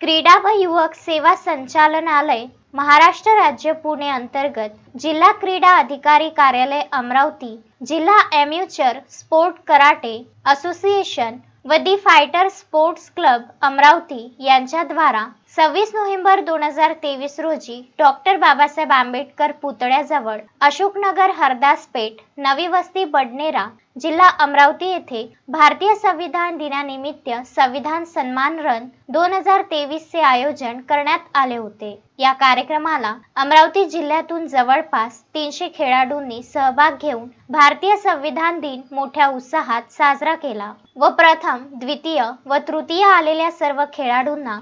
क्रीडा व युवक सेवा संचालनालय महाराष्ट्र राज्य पुणे अंतर्गत जिल्हा क्रीडा अधिकारी कार्यालय अमरावती जिल्हा अम्युचर स्पोर्ट कराटे असोसिएशन व the fighter sports club Amravati यांच्याद्वारा सव्वीस नोव्हेंबर दोन हजार तेवीस रोजी डॉक्टर बाबासाहेब आंबेडकर पुतळ्याजवळ अशोकनगर हरदास पेठ नवी वस्ती बडनेरा जिल्हा अमरावती येथे भारतीय संविधान दिनानिमित्त संविधान सन्मान रन दोन हजार तेवीस चे आयोजन करण्यात आले होते. या कार्यक्रमाला अमरावती जिल्ह्यातून जवळपास तीनशे खेळाडूंनी सहभाग घेऊन भारतीय संविधान दिन मोठ्या उत्साहात साजरा केला. व प्रथम द्वितीय व तृतीय आलेल्या सर्व खेळाडूंना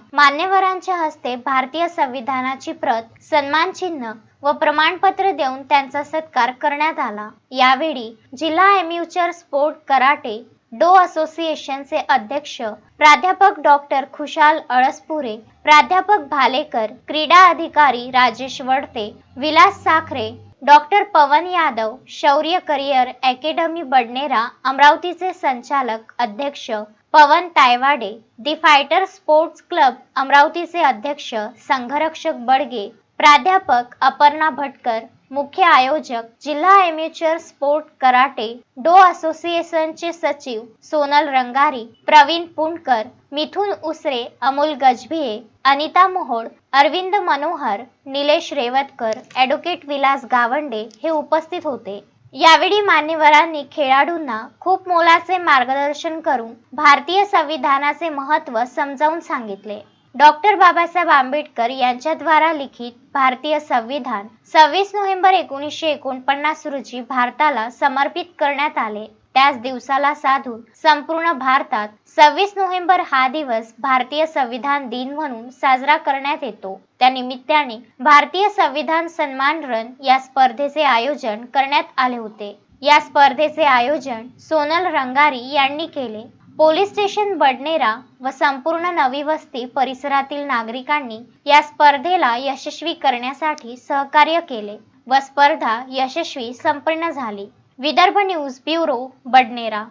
यांच्या हस्ते भारतीय संविधानाची प्रत सन्मान चिन्ह व प्रमाणपत्र देऊन त्यांचा सत्कार करण्यात आला. यावेळी जिल्हा एम्युचर स्पोर्ट कराटे डो असोसिएशनचे अध्यक्ष प्राध्यापक डॉक्टर खुशाल अळसपुरे प्राध्यापक भालेकर क्रीडा अधिकारी Rajesh Wadte Vilas Sakhare doctor Pavan Yadav Shaurya career academy Badnera अमरावतीचे संचालक अध्यक्ष Pavan Taywade the fighter sports club अमरावतीचे अध्यक्ष संघरक्षक बडगे प्राध्यापक अपर्णा भटकर मुख्य आयोजक जिल्हा एम्युचर स्पोर्ट कराटे डो असोसिएशनचे सचिव सोनल रंगारी प्रवीण पुणकर मिथुन उसरे अमोल गजभिये अनिता मोहोळ अरविंद मनोहर निलेश रेवतकर ॲडव्होकेट विलास गावंडे हे उपस्थित होते. यावेळी मान्यवरांनी खेळाडूंना खूप मोलाचे मार्गदर्शन करून भारतीय संविधानाचे महत्त्व समजावून सांगितले. डॉक्टर बाबासाहेब आंबेडकर यांच्याद्वारा लिखित भारतीय संविधान सव्वीस नोव्हेंबर एकोणीसशे एकोणपन्नास रोजी भारताला समर्पित करण्यात आले. त्याच दिवसाला साधून संपूर्ण भारतात सव्वीस नोव्हेंबर हा दिवस भारतीय संविधान दिन म्हणून साजरा करण्यात येतो. त्या निमित्ताने भारतीय संविधान सन्मान रन या स्पर्धेचे आयोजन करण्यात आले होते. या स्पर्धेचे आयोजन सोनल रंगारी यांनी केले. पोलीस स्टेशन बडनेरा व संपूर्ण नवी वस्ती परिसरातील नागरिकांनी या स्पर्धेला यशस्वी करण्यासाठी सहकार्य केले व स्पर्धा यशस्वी संपन्न झाली. Vidarbha news bureau Badnera.